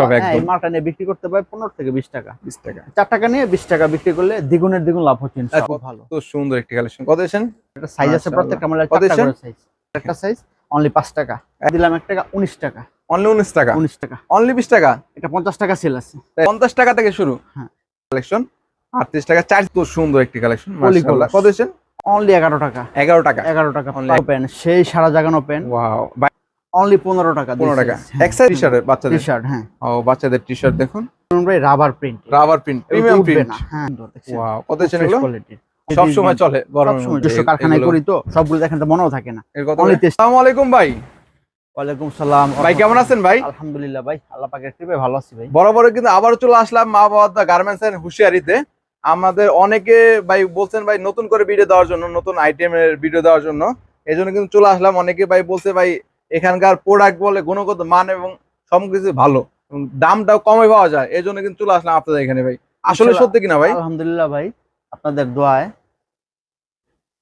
হবে হ্যাঁ, একদম। মালটা নিয়ে বিক্রি করতে পারে পনেরো থেকে বিশ টাকা। বিশ টাকা। চার টাকা নিয়ে বিশ টাকা বিক্রি করলে দ্বিগুণের দ্বিগুণ লাভ হচ্ছে ইনশাআল্লাহ ভালো তো সুন্দর একটি কালেকশন কত এসেছেন এটা সাইজ আছে প্রত্যেকটা মালের কত চারটা সাইজ একটা সাইজ অনলি পাঁচ টাকা। দিলাম টাকা অনলি উনিশ টাকা? উনিশ টাকা। অনলি বিশ টাকা? এটা পঞ্চাশ টাকা সেল আছে। টাকা থেকে শুরু? হ্যাঁ। কালেকশন আটত্রিশ টাকা চার তো সুন্দর একটি কালেকশন মাশাআল্লাহ। কত অনলি এগারো টাকা। এগারো টাকা। এগারো টাকা। Only- পেন সেই সারা জাগানো পেন ওয়াও অনলি পনেরো টাকা পনেরো টাকা। এক সাইজ টি শার্টের টি বাচ্চাদের? শার্ট হ্যাঁ। ও বাচ্চাদের টি শার্ট দেখুন rubber print rubber print premium print হ্যাঁ ওয়াও কত এগুলো? সব সময় চলে মধ্যে কারখানায় করি তো সবগুলো দেখেন তো মনেও থাকে না। আসসালামু আলাইকুম ভাই। ওয়ালাইকুম সালাম। ভাই কেমন আছেন ভাই? আলহামদুলিল্লাহ ভাই আল্লাহ পাকের কৃপায় ভালো আছি ভাই। বরাবর কিন্তু আবারও চলে আসলাম মা বাবা গার্মেন্টস এর হুঁশিয়ারিতে। আমাদের অনেকে ভাই বলছেন ভাই নতুন করে ভিডিও দেওয়ার জন্য নতুন আইটেমের ভিডিও দেওয়ার জন্য। এই জন্য কিন্তু চলে আসলাম। অনেকে ভাই বলছে ভাই এখানকার প্রোডাক্ট বলে গুণগত মান এবং সবকিছু ভালো। এবং দামটাও কমে পাওয়া যায় এই জন্য কিন্তু চলে আসলাম আপনাদের এখানে ভাই। আসলে সত্যি কিনা ভাই? আলহামদুলিল্লাহ ভাই আপনাদের দোয়ায়।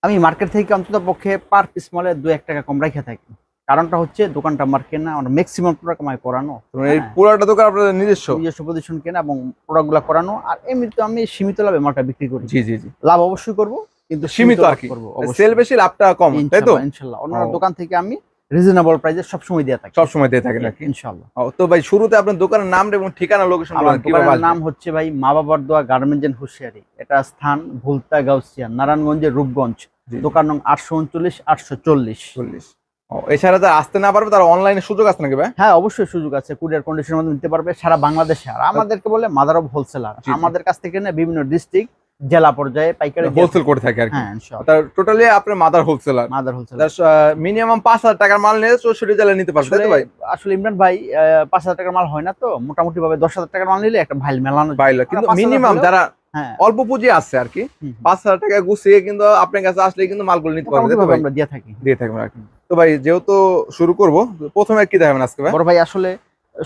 আমি মার্কেট থেকে অন্তত পক্ষে পার পিস মালে দু এক টাকা কম রাখে থাকি। কারণটা হচ্ছে দোকানটা আমার কেনা আমার ম্যাক্সিমাম প্রোডাক্ট আমায় করানো। এই হ্যাঁ। পুরাটা দোকান আপনাদের নিজস্ব? নিজস্ব প্রতিষ্ঠান কেনা এবং প্রোডাক্টগুলো করানো আর এমনিতে আমি সীমিত লাভে মালটা বিক্রি করি। জি জি জি। লাভ অবশ্যই করব কিন্তু সীমিত আর কি। করব সেল বেশি লাভটা কম তাই তো? ইনশাল্লাহ অন্য দোকান থেকে আমি রিজনেবল প্রাইসে সবসময় দিয়ে থাকি। সব সময় দিয়ে থাকে আর কি ইনশাল্লাহ ও, তো ভাই শুরুতে আপনার দোকানের নাম এবং ঠিকানা লোকেশন আমার কীভাবে নাম হচ্ছে ভাই মা বাবার দোয়া গার্মেন্টস এন্ড হুঁশিয়ারি এটা স্থান ভুলতা গাউসিয়া নারায়ণগঞ্জের রূপগঞ্জ। দোকান নং আটশো উনচল্লিশ আটশো চল্লিশ। চল্লিশ। ও এছাড়া যারা আসতে না পারবে তারা অনলাইনে সুযোগ আছে নাকি ভাই? হ্যাঁ অবশ্যই সুযোগ আছে কুরিয়ার কন্ডিশনের মধ্যে নিতে পারবে সারা বাংলাদেশে। আর আমাদেরকে বলে মাদার অফ হোলসেলার। আমাদের কাছ থেকে না বিভিন্ন ডিস্ট্রিক্ট জেলা পর্যায়ে পাইকারি হোলসেল করে থাকে। আর কি। হ্যাঁ তার টোটালি আপনার mother wholesaler mother wholesaler minimum পাঁচ হাজার টাকার মাল নিয়ে চৌষট্টি জেলা নিতে পারবে তাই ভাই? আসলে ইমরান ভাই আহ, পাঁচ হাজার টাকার মাল হয় না তো মোটামুটি ভাবে দশ হাজার টাকার মাল নিলে একটা ভাইল মেলানো ভাইল কিন্তু মিনিমাম হলেও- যারা হ্যাঁ। অল্প পুঁজি আছে আর কি হুম, হুম। পাঁচ হাজার টাকা গুছিয়ে কিন্তু আপনার কাছে আসলে কিন্তু মালগুলো নিতে পারবে তাই তো ভাই? আমরা দিয়ে থাকি। দিয়ে থাকবেন আর কি। তো ভাই যেহেতু শুরু করব প্রথমে কি দেখাবেন আজকে ভাই? বড় ভাই আসলে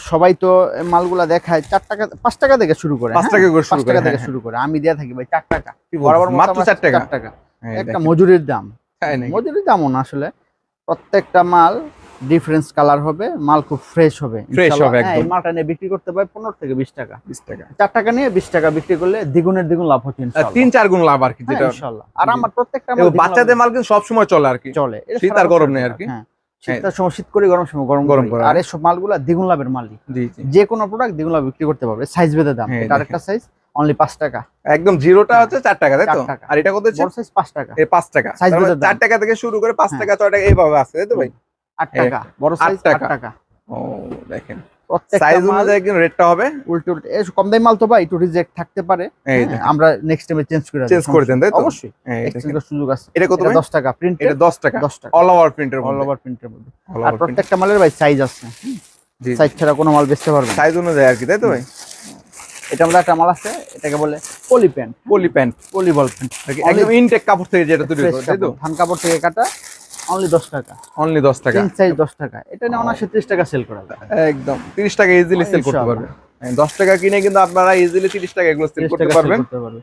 সবাই তো মালগুলা দেখায় চার টাকা পাঁচ টাকা থেকে শুরু করে পাঁচ হ্যাঁ? টাকা করে শুরু করে টাকা থেকে হ্যাঁ, শুরু করে আমি দিয়ে থাকি ভাই চার টাকা বরাবর মাত্র চার টাকা টাকা হ্যাঁ, একটা। মজুরির দাম মজুরির দামও না আসলে প্রত্যেকটা মাল ডিফারেন্স কালার হবে মাল খুব ফ্রেশ হবে ইনশাআল্লাহ। হবে একদম। মালটা নিয়ে বিক্রি করতে পারে পনেরো থেকে বিশ টাকা বিশ টাকা চার টাকা নিয়ে বিশ টাকা বিক্রি করলে দ্বিগুণের দ্বিগুণ লাভ হচ্ছে ইনশাআল্লাহ। তিন চার গুণ লাভ আর কি যেটা ইনশাআল্লাহ। আর আমার প্রত্যেকটা মাল বাচ্চাদের মাল কিন্তু সবসময় চলে আর কি চলে শীত আর গরম নেই আর কি। হ্যাঁ শীতের সময় শীত করে গরম সময় গরম গরম। আর এসব মালগুলা দ্বিগুণ লাভের মালই যে কোনো প্রোডাক্ট দ্বিগুণ লাভ বিক্রি করতে পারবে। সাইজ ভেদে দাম। হ্যাঁ, এটা আরেকটা সাইজ অনলি পাঁচ টাকা। একদম জিরোটা হচ্ছে চার টাকা তাই তো? চার টাকা। আর এটা কত বড় সাইজ পাঁচ টাকা। এই পাঁচ টাকা। সাইজ মানে ভেদে। চার টাকা থেকে শুরু করে পাঁচ হ্যাঁ। টাকা ছয় টাকা এইভাবে আছে তাই তো ভাই? আট টাকা। বড় সাইজ আট টাকা। টাকা। ও দেখেন। সাইজ অনুযায়ী কিন্তু রেটটা হবে। উল্টে উল্টে কম দামি মাল তো ভাই একটু রিজেক্ট থাকতে পারে। হ্যাঁ, আমরা নেক্সট টাইমে চেঞ্জ করে চেঞ্জ করে দেন তাই তো? অবশ্যই। এই সুযোগ আছে। এটা কত এটা 10 টাকা। প্রিন্ট এটা 10 টাকা। 10 টাকা। অল ওভার প্রিন্টের অল ওভার প্রিন্টের মধ্যে। আর প্রত্যেকটা মালের ভাই সাইজ আছে। সাইজ ছাড়া কোনো মাল বেচতে পারবে সাইজ অনুযায়ী আর কি তাই তো ভাই? এটা আমাদের একটা মাল আছে এটাকে বলে poly pant poly pant poly বল প্যান্ট একদম ইনটেক কাপড় থেকে যেটা তৈরি করে তাই তো? ধান কাপড় থেকে কাটা। অনলি 10 টাকা। অনলি 10 টাকা। তিন সাইজ 10 টাকা। এটা নিয়ে অনায়াসে 30 টাকা সেল করা যায়। একদম। 30 টাকা ইজিলি সেল করতে পারবে হ্যাঁ, 10 টাকা কিনে কিন্তু আপনারা ইজিলি 30 টাকা এগুলো সেল করতে পারবেন।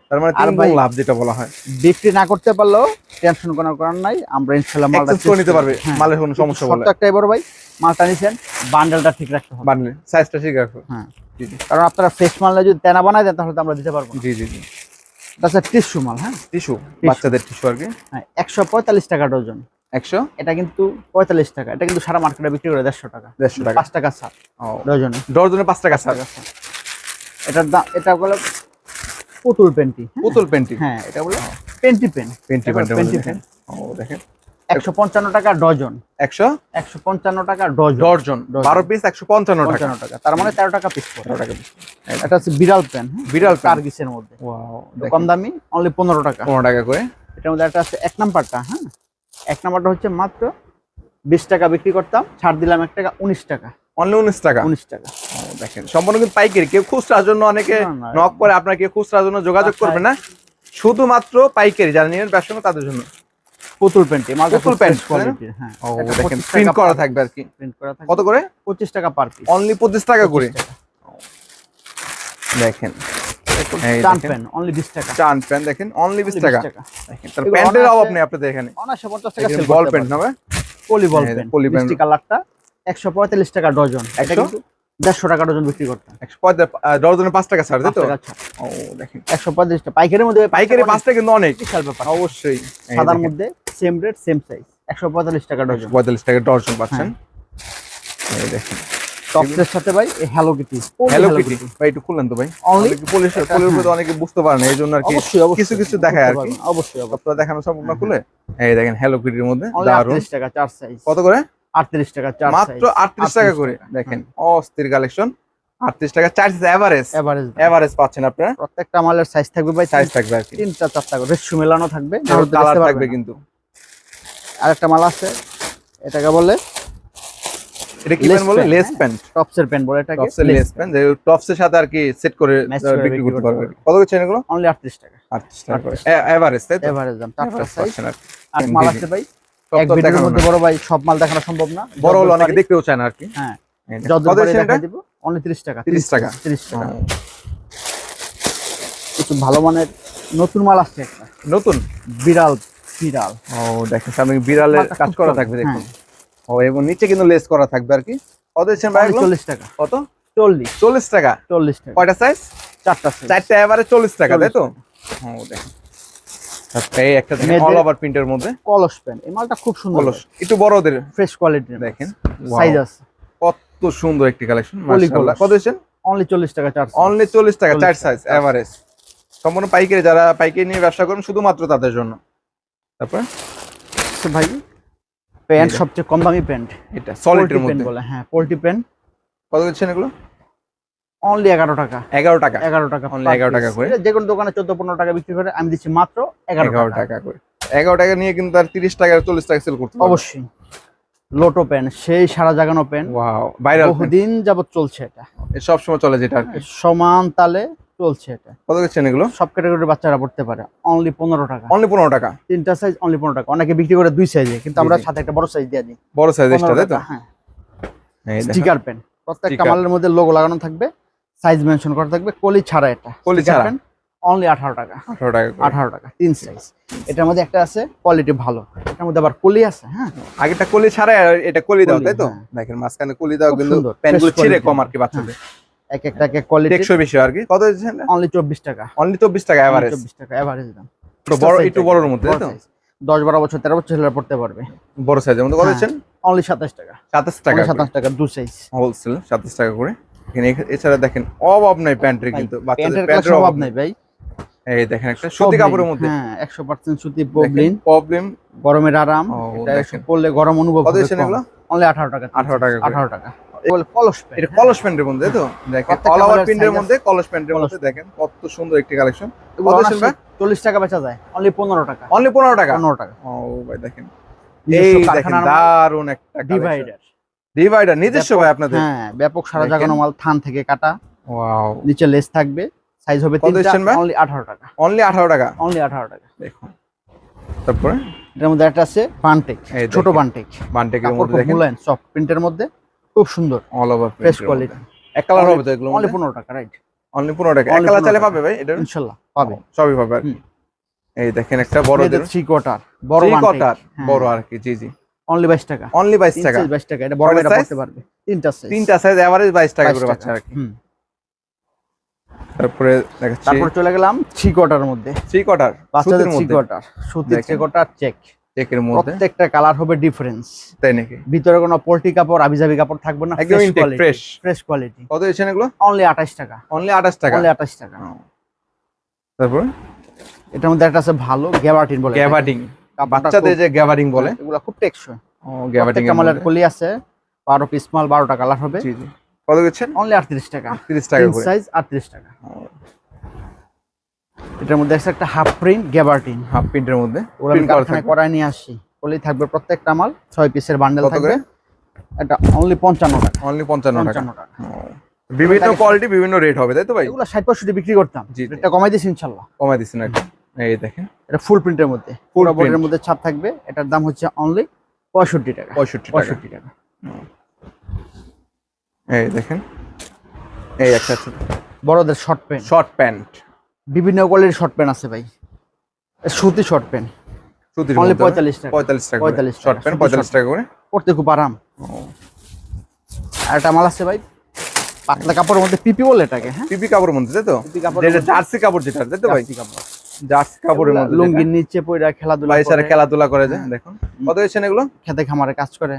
তার মানে তিন গুণ লাভ যেটা বলা হয়। বিক্রি না করতে পারলেও টেনশন করার কারণ নাই। আমরা ইনশাআল্লাহ মালটা করে নিতে পারবে। হ্যাঁ। মালের কোনো সমস্যা বলে। বড় ভাই মালটা নিছেন বান্ডেলটা ঠিক রাখতে হবে। বানলে সাইজটা ঠিক রাখো। হ্যাঁ। কারণ আপনারা ফ্রেশ মাল না যদি তেনা বানায় দেন তাহলে তো আমরা দিতে পারব না। জি জি জি। টিস্যু মাল হ্যাঁ। টিস্যু বাচ্চাদের টিস্যু আর কি। হ্যাঁ একশো পঁয়তাল্লিশ টাকা ডজন। 100 এটা কিন্তু পঁয়তাল্লিশ টাকা। এটা কিন্তু সারা মার্কেটে বিক্রি করে দেড়শো টাকা। 150 টাকা। পাঁচ টাকা ছাড়। ও। ডজনে। ডজনে 5 টাকা ছাড়। এটার দাম এটা বলে পুতুল পেন্টি পুতুল পেন্টি। হ্যাঁ এটা বলে পেন্টি পেন। পেন্টি এবার পেন্টি পেন। ও দেখেন। একশো পঞ্চান্ন টাকা ডজন। 100 একশো পঞ্চান্ন টাকা ডজন। ডজন। 12 পিস 155 টাকা। পঞ্চান্ন টাকা। তার মানে তেরো টাকা পিস 12 টাকা piece। এটা হচ্ছে বিড়াল পেন বিড়াল পেন। টার্গিসের মধ্যে। কম দামি অনলি পনেরো টাকা। 15 টাকা করে। এটার মধ্যে একটা আছে এক নাম্বারটা হ্যাঁ? এক নাম্বারটা হচ্ছে মাত্র বিশ টাকা বিক্রি করতাম ছাড় দিলাম এক টাকা উনিশ টাকা। অনলি 19 টাকা? উনিশ টাকা। দেখেন সম্পূর্ণ কিন্তু পাইকারি। কেউ খুচরার জন্য অনেকে না, না, নক করে আপনার কেউ খুচরার জন্য যোগাযোগ আচ্ছা। করবে না। শুধুমাত্র পাইকারি যারা নিবেন ব্যবসা তাদের জন্য। পুতুল প্যান্টি পুতুল প্যান্ট, হ্যাঁ। ও দেখেন প্রিন্ট করা থাকবে আর কি। প্রিন্ট করা কত করে? পঁচিশ টাকা পার পিস অনলি 25 টাকা করে। দেখেন। টান দেখেন। অনলি বিশ টাকা। চান প্যান্ট দেখেন অনলি 20 টাকা। দেখেন তার প্যান্টের অভাব নেই আপনাদের এখানে। অনায়াসে পঞ্চাশ টাকা সেল বল প্যান্ট না পলি বল প্যান্ট পলি pant। কালারটা একশো পঁয়তাল্লিশ টাকা ডজন। এটা কিন্তু দেড়শো টাকা ডজন বিক্রি পঁয়তাল্লিশ ডজনে পাঁচ টাকা ছাড় তো। ও দেখেন। একশো পঁয়ত্রিশ টাকা। মধ্যে পাইকারি পাঁচটা কিন্তু অনেক। বিশাল ব্যাপার। অবশ্যই। সাদার মধ্যে সেম রেট সেম সাইজ একশো পঁয়তাল্লিশ টাকা ডজন। পঁয়তাল্লিশ টাকা ডজন পাচ্ছেন। এই দেখেন। টপসের সাথে ভাই হ্যালো কিটি হ্যালো কিটি ভাই একটু খুললেন তো ভাই? অনেকে পুলিশ পুলিশের হ্যাঁ। অনেকে বুঝতে পারে না এই জন্য আর কি কিছু কিছু দেখায় আর কি। অবশ্যই অবশ্যই সবটা দেখানো সম্ভব না খুলে। এই দেখেন হ্যালো কিটির মধ্যে অনলি দারুণ টাকা চার সাইজ কত করে? আটত্রিশ টাকা চার মাত্র আটত্রিশ টাকা করে। দেখেন অস্থির কালেকশন আটত্রিশ টাকা চার এভারেজ এভারেজ এভারেজ পাচ্ছেন আপনারা। প্রত্যেকটা মালের সাইজ থাকবে ভাই সাইজ থাকবে আর কি। তিনটা চারটা করে। রেশু মেলানো থাকবে কালার থাকবে কিন্তু। আর একটা মাল আছে এটাকে বলে এটা কি প্যান্ট বলে? লেস। প্যান্ট। টপসের প্যান্ট বলে এটাকে। টপসের লেস প্যান্ট। যে টপসের সাথে আর কি সেট করে Match আহ, করে বিক্রি বিক্রি করতে করতে পারবে। আর কি। কত এগুলো? অনলি আটত্রিশ টাকা। আটত্রিশ টাকা এভারেজ তাই তো? এভারেজ দাম চারটা সাইজ আর কি। আর তিন মাল আছে ভাই? সব এক ভিডিওর মধ্যে বড় ভাই সব মাল দেখানো সম্ভব না। বড় হলো অনেকে দেখতেও চায় না আর কি। হ্যাঁ। যত কত পারি দিচ্ছেন এটা? দেখাই দিব অনলি 30 টাকা। 30 টাকা। 30 টাকা। একটু ভালো মানের নতুন মাল আসছে একটা। নতুন? বিড়াল বিড়াল। ও দেখেন সামনে বিড়ালের কাজ করা থাকবে দেখুন। হ্যাঁ। ও এবং নিচে কিন্তু লেস করা থাকবে আর কি। কত দিচ্ছেন ভাই? 40 টাকা। কত? 40 চল্লিশ টাকা? 40 টাকা। কয়টা সাইজ চারটা সাইজ চারটা এবারে চল্লিশ টাকা তাই তো? 40 ও দেখেন। আচ্ছা, এই একটা অল ওভার প্রিন্টের মধ্যে। কলস পেন এই মালটা খুব সুন্দর। কলস। একটু বড়দের। ফ্রেশ কোয়ালিটির দেখেন। সাইজ আছে। কত সুন্দর একটি কালেকশন মাশাআল্লাহ। কত দিচ্ছেন? অনলি 40 টাকা চার অনলি চল্লিশ টাকা চার সাইজ এভারেজ সম্পূর্ণ পাইকারি যারা পাইকারি নিয়ে ব্যবসা করেন শুধুমাত্র তাদের জন্য। তারপর? ভাই প্যান্ট সবচেয়ে কম দামি প্যান্ট এটা সলিডের পেন মধ্যে। বলে হ্যাঁ পোল্ট্রি পেন কত দিচ্ছেন এগুলো? অনলি 11 টাকা। এগারো টাকা। 11 টাকা per 11 টাকা করে। যে কোনো দোকানে 14 15 টাকা বিক্রি করে আমি দিচ্ছি মাত্র 11 এগারো টাকা। টাকা করে। এগারো টাকা নিয়ে কিন্তু আর তিরিশ টাকা চল্লিশ টাকা সেল করতে অবশ্যই। লোটো পেন সেই সারা জাগানো পেন ওয়াও ভাইরাল বহুদিন যাবত চলছে এটা। সব সময় চলে যেটা সমান তালে চলছে এটা। কত দিচ্ছেন এগুলো? সব ক্যাটাগরির বাচ্চারা পড়তে পারে। অনলি পনেরো টাকা। অনলি পনেরো টাকা? তিনটা সাইজ অনলি পনেরো টাকা। অনেকে বিক্রি করে দুই সাইজে কিন্তু আমরা। সাথে একটা বড় সাইজ দিয়ে দিই। বড় সাইজ তাই তো? হ্যাঁ। স্টিকার পেন প্রত্যেকটা। মালের মধ্যে লোগো লাগানো থাকবে সাইজ মেনশন করা থাকবে কলি ছাড়া এটা। কলি ছাড়া। অনলি আঠারো টাকা। আঠারো টাকা আঠারো টাকা তিন সাইজ এটার মধ্যে একটা আছে কোয়ালিটি ভালো। এটার মধ্যে আবার কলি আছে হ্যাঁ। আগেটা কলি ছাড়া এটা কলি দাও তাই তো? হ্যাঁ। দেখেন মাঝখানে কলি দাও কিন্তু প্যান্টগুলো ছিঁড়ে কম আর কি বাচ্চাদের। এক একটা এক কোয়ালিটি টেকসই বেশি আর কি। কত দিচ্ছেন? অনলি চব্বিশ টাকা। অনলি চব্বিশ টাকা এভারেজ চব্বিশ টাকা এভারেজ দাম। বড় একটু বড়র মধ্যে তো? দশ বারো বছর তেরো বছর ছেলেরা পড়তে পারবে। বড় সাইজের মধ্যে কত হ্যাঁ। দিচ্ছেন? অনলি সাতাশ টাকা। সাতাশ টাকা সাতাশ টাকা দু সাইজ হোলসেল সাতাশ টাকা করে। এখানে এছাড়া দেখেন অভাব নাই প্যান্টের কিন্তু। বাচ্চাদের প্যান্টের অভাব নাই ভাই। এই দেখেন একটা সুতি কাপড়ের মধ্যে। হ্যাঁ একশো পার্সেন্ট সুতি পবলিন প্রবলেম গরমের আরাম। এটা পরলে গরম অনুভব কত দিচ্ছেন এগুলো? অনলি আঠারো টাকা। 18 টাকা করে। আঠারো টাকা। বলে কলস এটা কলস প্যান্টের মধ্যে তো? দেখেন অল ওভার প্রিন্টের মধ্যে কলস প্যান্টের মধ্যে দেখেন কত সুন্দর একটি কালেকশন? চল্লিশ টাকা বেচা যায় অনলি পনেরো টাকা। অনলি পনেরো টাকা? পনেরো টাকা। ও ভাই দেখেন। এই দেখেন দারুণ একটা ডিভাইডার ডিভাইডার নিজস্ব ভাই আপনাদের? হ্যাঁ ব্যাপক সারা জাগানো মাল থান থেকে কাটা। ওয়াও নিচে লেস থাকবে সাইজ হবে? অনলি আঠারো টাকা। অনলি আঠারো টাকা? অনলি আঠারো টাকা। দেখুন। তারপরে? এটার মধ্যে একটা আছে বানটেক ছোট। বানটেক বানটেকের মধ্যে দেখেন। সফট প্রিন্টের মধ্যে। খুব সুন্দর। অল ওভার ফ্রেশ কোয়ালিটি এক কালার হবে তো এগুলো অনলি পনেরো টাকা রাইট অনলি পনেরো টাকা। এক কালার 15 চাইলে পাবে ভাই এটা? ইনশাল্লাহ পাবে। সবই পাবে। এই দেখেন একটা বড়দের থ্রি কোয়ার্টার বড় Three বানটেক quarter, বড় আর কি জি জি। অনলি বাইশ টাকা। অনলি বাইশ টাকা। বাইশ টাকা। এটা বড় size? পড়তে পারবে। তিনটা সাইজ তিনটা সাইজ এভারেজ বাইশ টাকা করে বাচ্চা আর কি। তারপরে দেখাচ্ছি। তারপর চলে গেলাম থ্রি কোয়ার্টার মধ্যে। থ্রি কোয়ার্টার বাচ্চাদের সুতির থ্রি মধ্যে। কোয়ার্টার সুতির দেখেন। থ্রি কোয়ার্টার চেক চেকের মধ্যে? প্রত্যেকটা কালার হবে ডিফারেন্স তাই নাকি? ভিতরে কোনো পোল্ট্রি কাপড় আবিজাবি কাপড় থাকবে না একদম ফ্রেশ ফ্রেশ কোয়ালিটি কত দিচ্ছেন এগুলো? অনলি আঠাশ টাকা। অনলি আঠাশ টাকা? অনলি আঠাশ টাকা। ও। তারপরে? এটার মধ্যে একটা আছে ভালো গ্যাবার্টিন বলে। গ্যাভারিং বাচ্চাদের যে গ্যাভারিং বলে? এগুলা খুব টেকসই। ও গ্যাভারিং প্রত্যেকটা মালের কলি আছে বারো পিস মাল বারোটা কালার হবে। জি জি। কত দিচ্ছেন? অনলি আটত্রিশ টাকা। তিরিশ টাকা করে। সাইজ আটত্রিশ টাকা। ও, এটার মধ্যে আছে একটা হাফ প্রিন্ট গ্যাবার্টিন হাফ প্রিন্টের মধ্যে। ওগুলো আমি প্রিন্ট করা কারখানায় করায় নিয়ে আসি। কলি থাকবে প্রত্যেকটা মাল ছয় পিসের বান্ডেল থাকবে? এটা অনলি পঞ্চান্ন টাকা। অনলি পঞ্চান্ন টাকা। বিভিন্ন কোয়ালিটি বিভিন্ন রেট হবে তাই তো ভাই? এগুলো ষাট পঁয়ষট্টি বিক্রি করতাম। জি। এটা কমাই দিয়েছি ইনশাল্লাহ। কমাই আর কি। এই দেখেন। এটা ফুল প্রিন্টের মধ্যে। ফুল বোর্ডের মধ্যে ছাপ থাকবে। এটার দাম হচ্ছে অনলি পঁয়ষট্টি টাকা। পঁয়ষট্টি টাকা। পঁয়ষট্টি টাকা। এই দেখেন। এই একটা বড়দের শর্ট প্যান্ট শর্ট প্যান্ট বিভিন্ন কোয়ালিটির শর্ট প্যান্ট আছে ভাই। সুতি শর্ট প্যান্ট সুতির অনলি মধ্যে পঁয়তাল্লিশ টাকা। পঁয়তাল্লিশ টাকা 45 শর্ট প্যান্ট সুতির পঁয়তাল্লিশ short টাকা করে? পড়তে খুব আরাম। আর একটা মাল আছে ভাই পাতলা কাপড়ের মধ্যে পিপি বলে এটাকে হ্যাঁ? পিপি কাপড়ের মধ্যে তাই তো? পিপি কাপড়ের যেটা জার্সি কাপড় যেটা তাই তো ভাই? কাপড়। জার্সি কাপড়ের মধ্যে। লুঙ্গির নিচে পয়রা খেলাধুলা ভাই স্যার খেলাধুলা করে যায় দেখুন। কত হয়েছেন এগুলো? খেতে খামারে কাজ করে।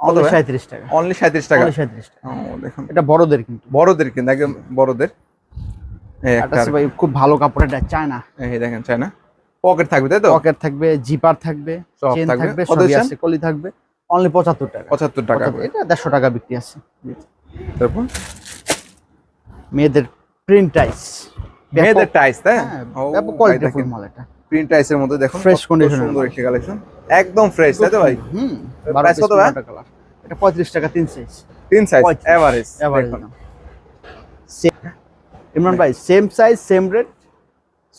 ভাই? সাঁত্রিশ টাকা। অনলি সাঁত্রিশ টাকা? Only 37 টাকা। ও, দেখুন। এটা বড়দের কিন্তু। বড়দের কিন্তু একদম বড়দের এই এটা একটা হচ্ছে ভাই খুব ভালো কাপড় এটা চায়না। এই দেখেন চাই না পকেট থাকবে তাই তো? পকেট থাকবে জিপার থাকবে চেন থাকবে। সবই আছে কলি থাকবে অনলি পঁচাত্তর টাকা। পঁচাত্তর টাকা এটা দেড়শো টাকা বিক্রি আছে। তারপর? মেয়েদের প্রিন্ট টাইস মেয়েদের টাইস তাই? হ্যাঁ, ব্যাপক ভাই কোয়ালিটি দেখেন, মাল এটা। প্রিন্ট টাইসের মধ্যে দেখুন condition এর সুন্দর। একটি কালেকশন একদম ফ্রেশ তাই তো ভাই? হুম বারো কত ভাই? এটা পঁয়ত্রিশ টাকা তিন সাইজ তিন সাইজ এভারেজ এভারেজ ইমরান ভাই same size same rate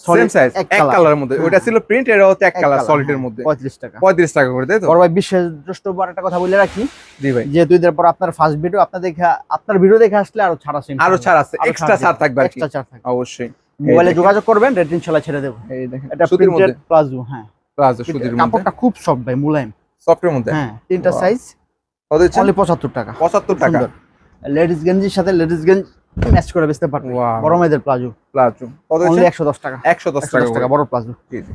same size এক কালারের মধ্যে। ওটা ছিল প্রিন্ট এটা হচ্ছে এক কালার সলিডের মধ্যে। পঁয়ত্রিশ টাকা। পঁয়ত্রিশ টাকা করে তাই তো? বড় ভাই বিশেষ দ্রষ্ট বার একটা কথা বলে রাখি জি ভাই। যেহেতু ঈদের পর আপনার ফার্স্ট ভিডিও আপনার দেখে আপনার ভিডিও দেখে আসলে আরও ছাড় আছে আরও ছাড় আছে এক্সট্রা ছাড় থাকবে এক্সট্রা ছাড় থাকবে। অবশ্যই। মোবাইলে যোগাযোগ করবেন রেট ইনশাআল্লাহ ছেড়ে দেবো। এই দেখেন এটা সুতির মধ্যে। প্লাজো হ্যাঁ। প্লাজো সুতির মধ্যে। কাপড়টা খুব সফট ভাই মুলায়ম। সফটের মধ্যে? হ্যাঁ তিনটা সাইজ কত অনলি পঁচাত্তর টাকা। পঁচাত্তর টাকা। লেডিস গেঞ্জির সাথে লেডিস গেঞ্জি ম্যাচ করে বেচতে পারবে। Wow. বড় মেয়েদের প্লাজো প্লাজো কত অনলি দিচ্ছেন একশো দশ টাকা। একশো দশ টাকা টাকা বড় প্লাজো জি জি।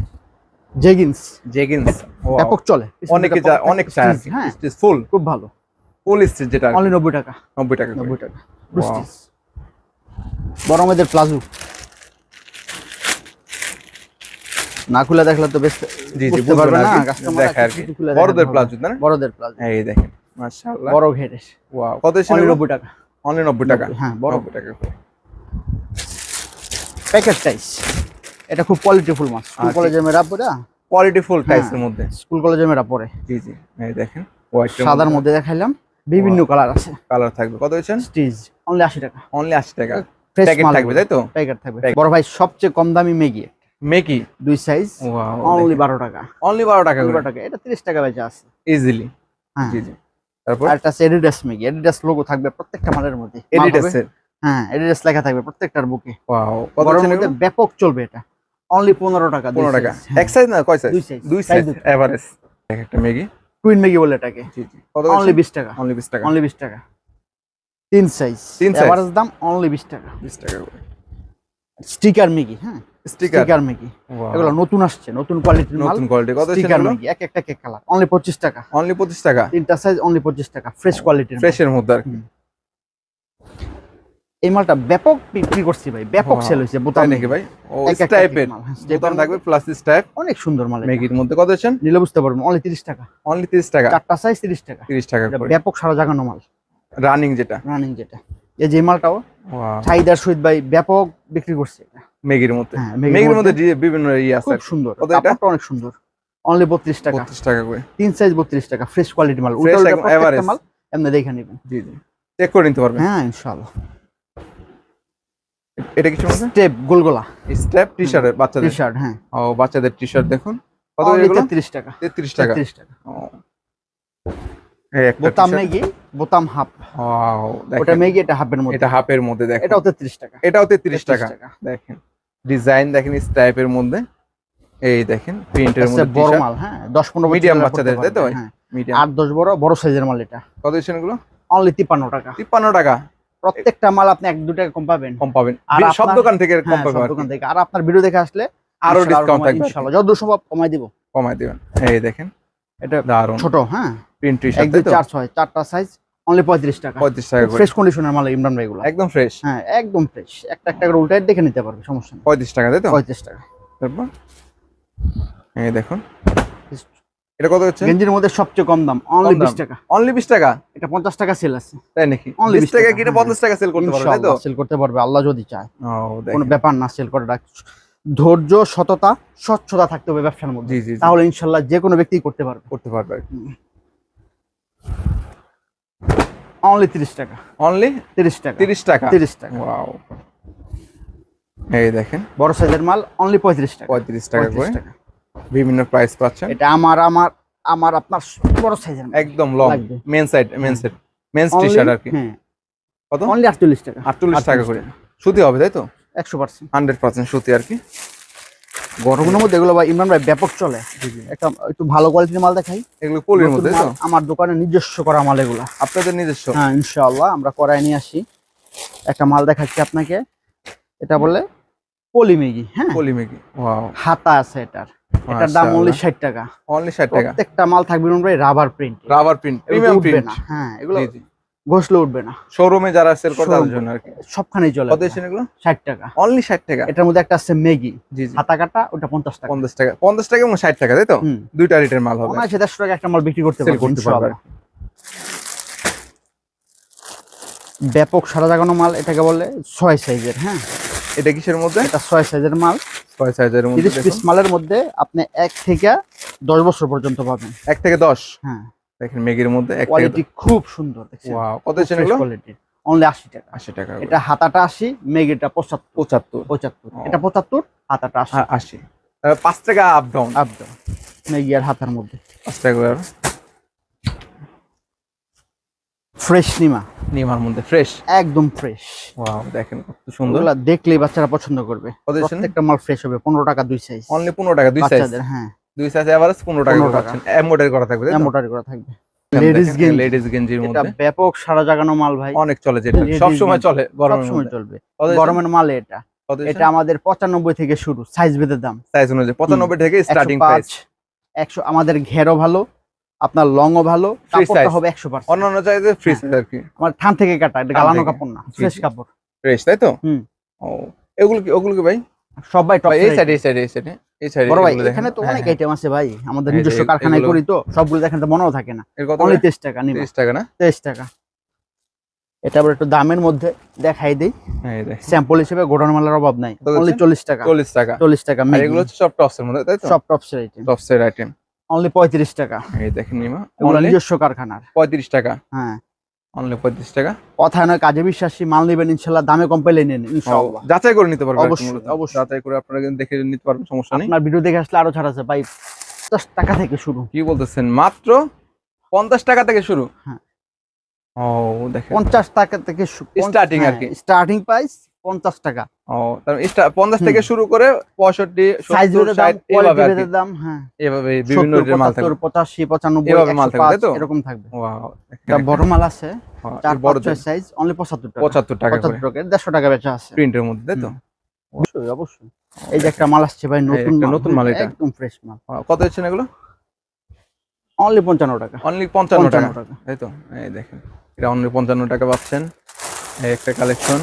জেগিন্স জেগিন্স ব্যাপক চলে। অনেকে অনেক চায় হ্যাঁ। ফুল খুব ভালো। ফুল স্টিচ যেটা অনলি নব্বই টাকা। নব্বই টাকা করে। নব্বই টাকা। বড় মেয়েদের প্লাজো না খুলে দেখলে তো বেশ জি জি বুঝতে পারবে না কাস্টমার দেখা আর কি। বড়দের প্লাজো না? বড়দের প্লাজো এই দেখেন মাশাআল্লাহ। বড় ঘেরের ওয়াও কত ছিল অনলি নব্বই টাকা। অনলি নব্বই টাকা হ্যাঁ বড়। টাকা করে। প্যাকেট টাইস এটা খুব কোয়ালিটিফুল মাছ। স্কুল। কলেজে মেরা পড়ে কোয়ালিটি ফুল হ্যাঁ। টাইসের মধ্যে। স্কুল কলেজে মেরা পড়ে জি জি। এই দেখেন হোয়াইট সাদার মধ্যে। দেখাইলাম। বিভিন্ন কালার আছে। কালার থাকবে। কত হয়েছেন স্টিজ অনলি আশি টাকা। অনলি আশি টাকা। প্যাকেট থাকবে তাই তো? প্যাকেট থাকবে। বড় ভাই সবচেয়ে কম দামি ম্যাগি মেকি দুই সাইজ অনলি বারো টাকা। অনলি বারো টাকা বারো টাকা। এটা তিরিশ টাকা বেচা আছে। ইজিলি হ্যাঁ। জি জি। তারপর? আর একটা আছে এডিডাস ম্যাগি এডিডাস লোগো থাকবে প্রত্যেকটা মালের মধ্যে। এডিডাসের হ্যাঁ এডিডাস লেখা থাকবে প্রত্যেকটার বুকে। ওয়াও কত ব্যাপক চলবে এটা। অনলি পনেরো টাকা দুই পনেরো টাকা। হ্যাঁ। এক সাইজ না কয় সাইজ দুই size, দুই সাইজ। এভারেজ একটা মেগি টুইন ম্যাগি বলে এটাকে। জি জি। কত অনলি বিশ টাকা। অনলি বিশ টাকা। অনলি বিশ টাকা। তিন সাইজ তিন size। এভারেজ দাম অনলি বিশ টাকা। বিশ টাকা করে। স্টিকার মিগি হ্যাঁ। স্টিকার মিগি এগুলো নতুন আসছে নতুন কোয়ালিটির মাল। নতুন কোয়ালিটি কত স্টিকার মিগি এক একটা কেক কালার অনলি পঁচিশ টাকা। অনলি পঁচিশ টাকা? তিনটা সাইজ অনলি পঁচিশ টাকা। ফ্রেশ কোয়ালিটির ফ্রেশের মধ্যে আর এই মালটা ব্যাপক বিক্রি করছি ভাই। ব্যাপক সেল হয়েছে বোতাম নাকি ভাই? ও স্টাইপের হ্যাঁ, বোতাম থাকবে প্লাস স্টাইপ অনেক সুন্দর মাল। ম্যাগির মধ্যে কত আছেন নিলে বুঝতে পারবেন অনলি তিরিশ টাকা। অনলি তিরিশ টাকা? চারটা সাইজ তিরিশ টাকা। তিরিশ টাকা করে। ব্যাপক সারা জাগানো মাল। রানিং যেটা। রানিং যেটা। এই যে মালটাও চাহিদার সহিত ভাই ব্যাপক বিক্রি করছে এটা। ম্যাগির মধ্যে। হ্যাঁ ম্যাগির ম্যাগির মধ্যে বিভিন্ন ইয়ে আছে। খুব সুন্দর। কাপড়টা অনেক সুন্দর। অনলি বত্রিশ টাকা। বত্রিশ টাকা করে। তিন সাইজ বত্রিশ টাকা। ফ্রেশ কোয়ালিটি মাল। প্রত্যেকটা average। মাল এমনি দেখে নেবেন। জি জি। চেক করে নিতে পারবেন। হ্যাঁ ইনশাআল্লাহ। এটা কিছু স্টেপ গোলগোলা। স্টেপ টি শার্টের টি বাচ্চাদের। শার্ট হ্যাঁ। ও বাচ্চাদের টি শার্ট দেখুন। কত এগুলো? তেত্রিশ টাকা। তেত্রিশ টাকা। তেত্রিশ টাকা। বোতাম t-shirt। বোতাম হাফ। ওটা মেগি এটা হাফের মধ্যে। এটা হাফের মধ্যে দেখেন। এটাও তেত্রিশ টাকা। এটাও তেত্রিশ 33 টাকা। দেখেন। ডিজাইন দেখেন স্টাইপের মধ্যে। এই দেখেন প্রিন্টের মধ্যে বড় মাল হ্যাঁ দশ পনেরো বছর Medium যারা বাচ্চাদের, তাই তো? মিডিয়াম আট দশ বড় বড় সাইজের মাল এটা। কত দিচ্ছেন এগুলো? অনলি তিপ্পান্ন টাকা। তিপ্পান্ন টাকা? প্রত্যেকটা মাল আপনি এক দু টাকা কম পাবেন। কম পাবেন। আর সব দোকান থেকে কম হ্যাঁ, পাবেন সব দোকান থেকে। আর আপনার ভিডিও দেখে আসলে আরও ডিসকাউন্ট থাকবে। ইনশাআল্লাহ যতদূর সম্ভব কমাই দিব। কমাই দিবেন। এই দেখেন এটা দারুণ ছোট হ্যাঁ। প্রিন্ট টি শার্ট দুই চার ছয় চারটা সাইজ অনলি পঁয়ত্রিশ টাকা। পঁয়ত্রিশ টাকা ফ্রেশ কন্ডিশনের মাল ইমরান ভাই গুলো একদম ফ্রেশ হ্যাঁ একদম ফ্রেশ একটা একটা করে উল্টাই দেখে নিতে পারবে সমস্যা নেই। পঁয়ত্রিশ টাকা তাই তো? পঁয়ত্রিশ টাকা। তারপর? এই দেখুন। এটা কত হচ্ছে? গেঞ্জির মধ্যে সবচেয়ে কম দাম অনলি কম বিশ দাম। টাকা। অনলি বিশ টাকা? এটা পঞ্চাশ টাকা সেল আছে। তাই নাকি? বিশ 20 টাকা। কিনে হ্যাঁ। পঞ্চাশ টাকা সেল করতে পারবে তাই তো? সেল করতে পারবে আল্লাহ যদি চায়। কোনো ব্যাপার না সেল করে রাখ ধৈর্য সততা স্বচ্ছতা থাকতে হবে ব্যবসার মধ্যে। জি জি জি, তাহলে ইনশাল্লাহ যে কোনো ব্যক্তি করতে পারবে। করতে পারবে কি। অনলি তিরিশ টাকা। অনলি তিরিশ টাকা। তিরিশ টাকা? তিরিশ টাকা। ওয়াও এই দেখেন। বড় সাইজের মাল অনলি পঁয়ত্রিশ টাকা। পঁয়ত্রিশ টাকা করে। বিভিন্ন প্রাইস পাচ্ছেন। এটা আমার আমার আমার আপনার বড় সাইজের একদম long men side men set men's T shirt আর কি। হ্যাঁ। কত? অনলি আটচল্লিশ টাকা। আটচল্লিশ টাকা করে। সুতি হবে তাই তো? একশো পার্সেন্ট। হান্ড্রেড পার্সেন্ট সুতি আর কি। গরমের মধ্যে এগুলো ভাই ইমরান ভাই ব্যাপক চলে। একটা একটু ভালো কোয়ালিটির মাল দেখাই। এগুলো পলির মধ্যে আমার দোকানে নিজস্ব করা মাল এগুলা। আপনাদের নিজস্ব? হ্যাঁ ইনশাআল্লাহ আমরা করাই নিয়ে আসি। একটা মাল দেখাচ্ছি আপনাকে। এটা বলে পলি পলিমেগি হ্যাঁ? পলিমেকি ওয়াও। হাতা আছে এটার। এটার দাম অনলি ষাট টাকা। অনলি 60 টাকা? প্রত্যেকটা মাল থাকবে ভাই rubber print rubber print premium print হ্যাঁ এগুলো ঘষলে উঠবে না। শোরুমে যারা সেল করে তাদের জন্য আর কি। সবখানেই চলে কত এসেছেন এগুলো? ষাট টাকা। অনলি 60 টাকা? এটার মধ্যে একটা আছে ম্যাগি জি জি। হাতা কাটা ওটা পঞ্চাশ টাকা। 50 টাকা। 50 টাকা এবং 60 টাকা তাই তো? দুইটা রেটের মাল হবে। অনায়াসে দেড়শো টাকা একটা মাল বিক্রি করতে সেল পারবে করতে পারবে। ইনশাআল্লাহ। ব্যাপক সারা জাগানো মাল এটাকে বলে ছয় সাইজের হ্যাঁ? এটা কিসের মধ্যে? এটা ছয় সাইজের মাল। ছয় সাইজের মধ্যে তিরিশ পিস মালের মধ্যে আপনি এক থেকে দশ বছর পর্যন্ত পাবেন। এক থেকে 10 হ্যাঁ। দেখেন মেগির মধ্যে কোয়ালিটি খুব সুন্দর ওয়াও কত এসেছেন কোয়ালিটি অনলি আশি টাকা। 80 টাকা এটা হাতাটা আশি মেগিটা পঁচাত্তর। 75 পঁচাত্তর। ও। এটা পঁচাত্তর হাতাটা আশি। হ্যাঁ 80 5 টাকা up down up down Maggi আর হাতার মধ্যে। 5 টাকা ফ্রেশ নিমা। নিমার মধ্যে ফ্রেশ একদম ফ্রেশ ওয়াও দেখেন কত সুন্দর। দেখলেই বাচ্চারা পছন্দ করবে? প্রত্যেকটা মাল ফ্রেশ হবে পনেরো টাকা দুই সাইজ অনলি 15 টাকা দুই সাইজ হ্যাঁ। দুই সাইজ এভারেজ 15 টাকা করে পাচ্ছেন। এমব্রয়ডারি করা থাকবে করা থাকবে। লেডিস গেঞ্জি লেডিস গেঞ্জির এটা ব্যাপক সারা জাগানো মাল ভাই। অনেক চলে যেটা। সব সময় চলে গরমের মধ্যে। চলবে। গরমের মাল এটা। এটা আমাদের পঁচানব্বই থেকে শুরু সাইজ দাম। সাইজ অনুযায়ী। 95 থেকে স্টার্টিং প্রাইস আমাদের ঘেরও ভালো আপনার লংও ভালো কাপড়টা হবে একশো পার্সেন্ট অন্যান্য চাইতে ফ্রি সাইজ আর কি। আমার থান থেকে কাটা এটা গালানো কাপড় না ফ্রেশ কাপড়। ফ্রেশ তাই তো? হুম। ও এগুলো কি ওগুলো কি ভাই? সবাই টপ এই সাইডে এই সাইডে এই সাইডে এই সাইডে বড় ভাই এখানে তো অনেক আইটেম আছে ভাই আমাদের নিজস্ব কারখানায় এগুলো- করি তো সবগুলো দেখেন তো মনেও থাকে না। এর অনলি তেইশ টাকা নিবে। 30 টাকা না? তেইশ টাকা। এটা আবার একটু দামের মধ্যে দেখাই দিই। হ্যাঁ স্যাম্পল হিসেবে গোডাউন মালের অভাব নাই। অনলি চল্লিশ টাকা। 40 টাকা। চল্লিশ টাকা এগুলো হচ্ছে সব টপসের মধ্যে তাই তো? সব টপসের আইটেম টপসের আইটেম অনলি পঁয়ত্রিশ টাকা। এই দেখেন নিমা। নিজস্ব কারখানার। 35 টাকা। হ্যাঁ। অনলি 35 টাকা। কথা নয় কাজে বিশ্বাসী মাল নেবেন ইনশাল্লাহ দামে কম পেলে নেন ইনশাআল্লাহ যাচাই করে নিতে পারবেন অবশ্যই। যাচাই করে আপনারা দেখে নিতে পারবেন সমস্যা নেই। আপনার ভিডিও দেখে আসলে আরও ছাড় আছে ভাই। দশ টাকা থেকে শুরু। কি বলতেছেন? মাত্র 50 টাকা থেকে শুরু? হ্যাঁ। ও দেখেন। পঞ্চাশ টাকা থেকে স্টার্টিং আর কি। স্টার্টিং প্রাইস পঞ্চাশ টাকা। ও স্টা- 50 থেকে শুরু করে 65 70 দাম 60 এভাবে আর কি। কোয়ালিটি দাম হ্যাঁ। এভাবে বিভিন্ন মাল থাকবে পঁচাশি পঁচানব্বই মাল থাকবে, তো? এরকম থাকবে। বড় মাল আছে চার বড় সাইজ অনলি পঁচাত্তর টাকা। 75 টাকা করে। পঁচাত্তর টাকা দেড়শো টাকা বেচা আছে। প্রিন্টের মধ্যে তাই তো? অবশ্যই অবশ্যই। এই যে একটা মাল আসছে ভাই নতুন নতুন মাল এটা। একদম ফ্রেশ মাল। কত হচ্ছে এগুলো? অনলি পঞ্চান্ন টাকা। অনলি 55 টাকা পঞ্চান্ন টাকা। তাই তো? এই দেখেন এটা অনলি 55 টাকা পাচ্ছেন। একটা কালেকশন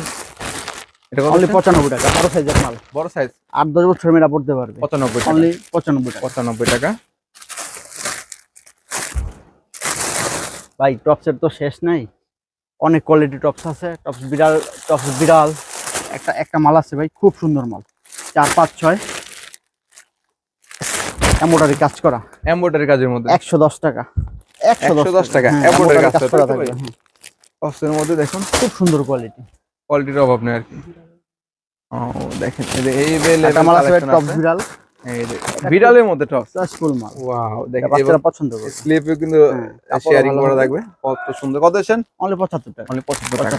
এটা অনলি হচ্ছে? পঁচানব্বই টাকা বড় সাইজের মাল। বড় সাইজ দশ বছর মেয়েরা পড়তে পারবে। 95 টাকা। অনলি টাকা। 95 টাকা। ভাই টপসের তো শেষ নাই। অনেক কোয়ালিটি টপস আছে। টপস বিড়াল টপস বিড়াল। একটা একটা মাল আছে ভাই খুব সুন্দর মাল। চার পাঁচ ছয়। এমব্রয়ডারি কাজ করা। এমব্রয়ডারি কাজের মধ্যে। একশো দশ টাকা। একশো 110 টাকা, হ্যাঁ, কাজ করা। থাকবে হ্যাঁ। টপসের মধ্যে দেখুন। খুব সুন্দর কোয়ালিটি কোয়ালিটির অভাব নেই আর কি। ও দেখেন এই যে এই মাল আছে টপ। বিড়াল এই যে বিড়ালের মধ্যে ফুল মাল। ওয়াও দেখেন বাচ্চারা পছন্দ করে স্লিপে কিন্তু হ্যাঁ, শেয়ারিং করা থাকবে। কত সুন্দর। কত দেন অনলি পঁচাত্তর টাকা। অনলি 75 টাকা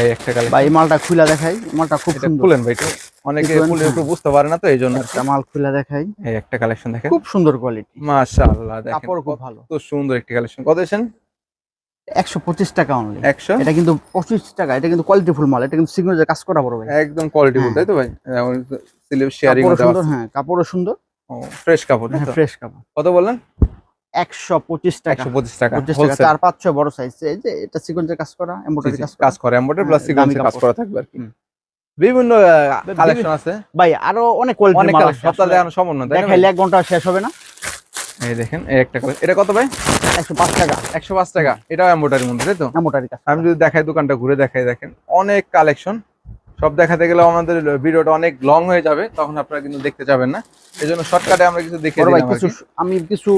এই একটা কালেকশন ভাই মালটা খুলে দেখাই। মালটা খুব সুন্দর। খুলেন ভাই অনেকে খুলে হ্যাঁ। একটু বুঝতে পারে না তো এই জন্য একটা মাল খুলে দেখাই। এই একটা কালেকশন দেখেন। খুব সুন্দর কোয়ালিটি মাশাআল্লাহ দেখেন কাপড় খুব ভালো। কত সুন্দর একটি কালেকশন কত দেন একশো পঁচিশ টাকা অনলি 100 এটা কিন্তু পঁচিশ টাকা এটা কিন্তু কোয়ালিটি ফুল মাল এটা কিন্তু সিগনেচার কাজ করা বড় ভাই। একদম কোয়ালিটি হ্যাঁ। তাই তো ভাই? শেয়ারিং কাপড়ও সুন্দর হ্যাঁ কাপড়ও সুন্দর। ফ্রেশ কাপড় হ্যাঁ ফ্রেশ কাপড়। কত বললেন? একশো পঁচিশ টাকা। 125 টাকা পঁচিশ টাকা হোলসেল চার পাঁচ ছয় বড় সাইজ এই যে এটা সিকোয়েন্সের কাজ করা এমব্রয়ডারি কাজ করা। কাজ করে এমব্রয়ডারি প্লাস হ্যাঁ, দামি কাজ করা থাকবে আর কি। বিভিন্ন কালেকশন আছে। ভাই আরও অনেক কোয়ালিটি মাল সপ্তাহ ভাই? দেখাইলে এক ঘণ্টা শেষ হবে না। এই দেখেন এই একটা collection। এটা কত ভাই? একশো পাঁচ টাকা। 105 টাকা। এটাও এমব্রয়ডারির মধ্যে তাই তো? কাজ আমি যদি দেখাই দোকানটা ঘুরে দেখাই দেখেন অনেক কালেকশন। সব দেখাতে গেলে আমাদের ভিডিওটা অনেক লং হয়ে যাবে তখন আপনারা কিন্তু দেখতে যাবেন না। এই জন্য শর্টকাটে আমরা কিছু ভাই কিছু আমি কিছু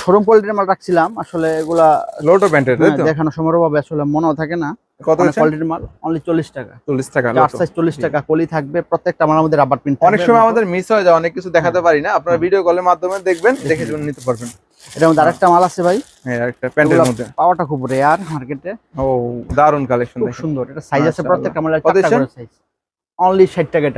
শোরুম কোয়ালিটির মাল রাখছিলাম। আসলে এগুলা লোটো প্যান্টের দেখানো সময়ের অভাবে আসলে মনেও থাকে না। কত কোয়ালিটির মাল অনলি চল্লিশ টাকা। 40 টাকা চার সাইজ চল্লিশ টাকা কলি থাকবে প্রত্যেকটা মালের মধ্যে রাবার প্রিন্ট অনেক সময় আমাদের মিস হয়ে যায় অনেক কিছু দেখাতে পারি না। আপনারা ভিডিও কলের মাধ্যমে দেখবেন দেখে শুনে নিতে পারবেন। এটার মধ্যে আরেকটা মাল আছে ভাই। হ্যাঁ প্যান্টের মধ্যে। পাওয়াটা খুব রেয়ার মার্কেটে ও দারুণ কালেকশন খুব সুন্দর এটা সাইজ আছে প্রত্যেকটা মালের কত চারটা করে সাইজ অনলি টাকা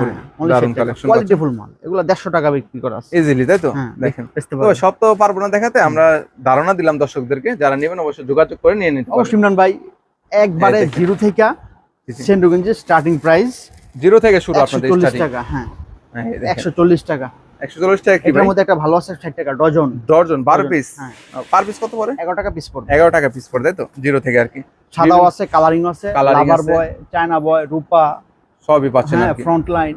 করে। হ্যাঁ, দারুণ কালেকশন কোয়ালিটি মাল। এগুলো দেড়শো টাকা বিক্রি করা আছে। ইজিলি তাই তো? হ্যাঁ দেখেন। তো সব তো পারব না দেখাতে। আমরা ধারণা দিলাম দর্শকদেরকে। যারা নেবেন অবশ্যই যোগাযোগ করে নিয়ে নিতে অবশ্যই ইমরান ভাই। একবারে জিরো থেকে। সেন্ডুগঞ্জের স্টার্টিং প্রাইস জিরো থেকে শুরু আপনাদের স্টার্টিং টাকা হ্যাঁ। একশো চল্লিশ টাকা। একশো চল্লিশ টাকা কি ভাই? মধ্যে একটা ভালো আছে ষাট টাকা ডজন। ডজন, পিস হ্যাঁ। পার পিস কত পড়ে? এগারো টাকা পিস পড়বে। এগারো টাকা পিস পড়ে তাই তো? জিরো থেকে আর কি। সাদাও আছে কালারিং আছে লাভার বয় চায়না বয় রূপা। সবই পাচ্ছেন হ্যাঁ ফ্রন্ট লাইন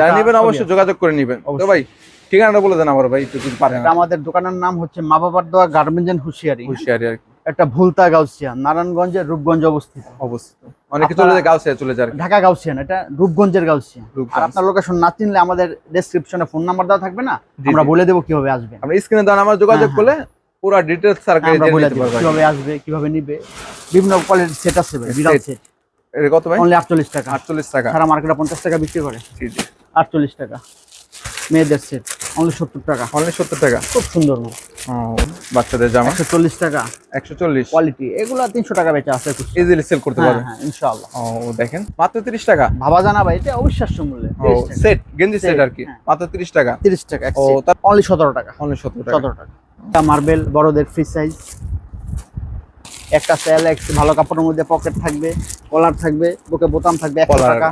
যারা নেবেন অবশ্যই যোগাযোগ করে নেবেন। তো ভাই ঠিকানাটা বলে দেন আমার ভাই একটু পারেন। আমাদের দোকানের নাম হচ্ছে মা বাবার দেওয়া গার্মেন্টস এন্ড হুঁশিয়ারি হুঁশিয়ারি আর কি। একটা ভুলতা গাউসিয়া নারায়ণগঞ্জের রূপগঞ্জ অবস্থিত। অবস্থিত। অনেকে চলে যায় গাউসিয়া চলে যায়। ঢাকা গাউসিয়ান এটা রূপগঞ্জের গাউসিয়া আর আপনার লোকেশন না চিনলে আমাদের ডেসক্রিপশনে ফোন নাম্বার দেওয়া থাকবে না আমরা বলে দেবো কীভাবে আসবে। আমরা স্ক্রিনে দেন আমার যোগাযোগ হ্যাঁ, করলে পুরো আর কি আমরা জেনে বলে দেবো কীভাবে আসবে কীভাবে নিবে। বিভিন্ন কোয়ালিটির সেট আছে ভাই বিরাট। সেট এটা কত ভাই? অনলি আটচল্লিশ টাকা। আটচল্লিশ টাকা। সারা মার্কেটে পঞ্চাশ টাকা বিক্রি করে। জি জি। আটচল্লিশ টাকা। মেয়েদের সেট অনলি সত্তর টাকা। অনলি সত্তর টাকা? খুব সুন্দর বাচ্চাদের জামা? একশো চল্লিশ টাকা। একশো চল্লিশ? কোয়ালিটি এগুলা তিনশো টাকা বেচা আছে ইজিলি সেল করতে হ্যাঁ পারবেন হ্যাঁ ইনশাআল্লাহ। ও দেখেন। মাত্র তিরিশ টাকা? ভাবা জানা ভাই এটা অবিশ্বাস্য মূল্যে সেট গেঞ্জি সেট আর কি? হ্যাঁ। মাত্র তিরিশ টাকা? তিরিশ টাকা ও তার অনলি সতেরো টাকা। অনলি সত্তর টাকা। সতেরো টাকা। একটা মার্বেল বড়দের ফ্রি সাইজ একটা সেল একটু ভালো কাপড়ের মধ্যে পকেট থাকবে কলার থাকবে বুকে বোতাম থাকবে একশো। টাকা।